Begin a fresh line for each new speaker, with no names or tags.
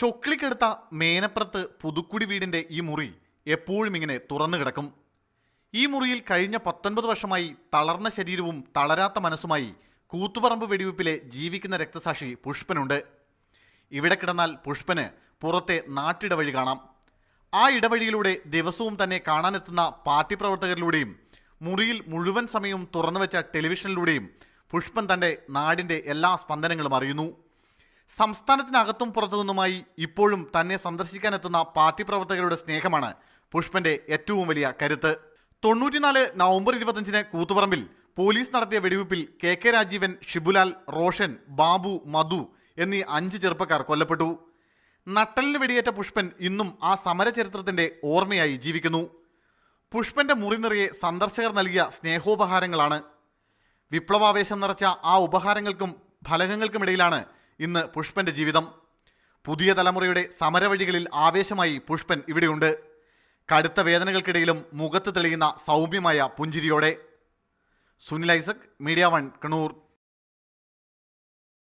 ചൊക്ലിക്കെടുത്ത മേനപ്പുറത്ത് പുതുക്കുടി വീടിന്റെ ഈ മുറി എപ്പോഴും ഇങ്ങനെ തുറന്നു കിടക്കും. ഈ മുറിയിൽ കഴിഞ്ഞ പത്തൊൻപത് വർഷമായി തളർന്ന ശരീരവും തളരാത്ത മനസ്സുമായി കൂത്തുപറമ്പ് വെടിവെപ്പിലെ ജീവിക്കുന്ന രക്തസാക്ഷി പുഷ്പനുണ്ട്. ഇവിടെ കിടന്നാൽ പുഷ്പന് പുറത്തെ നാട്ടിടവഴി കാണാം. ആ ഇടവഴിയിലൂടെ ദിവസവും തന്നെ കാണാനെത്തുന്ന പാർട്ടി പ്രവർത്തകരിലൂടെയും മുറിയിൽ മുഴുവൻ സമയവും തുറന്നുവെച്ച ടെലിവിഷനിലൂടെയും പുഷ്പൻ തന്റെ നാടിന്റെ എല്ലാ സ്പന്ദനങ്ങളും അറിയുന്നു. സംസ്ഥാനത്തിനകത്തും പുറത്തുനിന്നുമായി ഇപ്പോഴും തന്നെ സന്ദർശിക്കാനെത്തുന്ന പാർട്ടി പ്രവർത്തകരുടെ സ്നേഹമാണ് പുഷ്പന്റെ ഏറ്റവും വലിയ കരുത്ത്. തൊണ്ണൂറ്റിനാല് നവംബർ ഇരുപത്തഞ്ചിന് കൂത്തുപറമ്പിൽ പോലീസ് നടത്തിയ വെടിവെപ്പിൽ കെ കെ രാജീവൻ ഷിബുലാൽ റോഷൻ ബാബു മധു എന്നീ അഞ്ച് ചെറുപ്പക്കാർ കൊല്ലപ്പെട്ടു. നട്ടലിന് വെടിയേറ്റ പുഷ്പൻ ഇന്നും ആ സമരചരിത്രത്തിന്റെ ഓർമ്മയായി ജീവിക്കുന്നു. പുഷ്പന്റെ മുറി നിറയെ സന്ദർശകർ നൽകിയ സ്നേഹോപഹാരങ്ങളാണ്. വിപ്ലവാവേശം നിറച്ച ആ ഉപഹാരങ്ങൾക്കും ഫലകങ്ങൾക്കുമിടയിലാണ് ഇന്ന് പുഷ്പന്റെ ജീവിതം. പുതിയ തലമുറയുടെ സമരവഴികളിൽ ആവേശമായി പുഷ്പൻ ഇവിടെയുണ്ട്. കടുത്ത വേദനകൾക്കിടയിലും മുഖത്ത് തെളിയുന്ന സൗമ്യമായ പുഞ്ചിരിയോടെ. Sunil Isaac media one Kannur.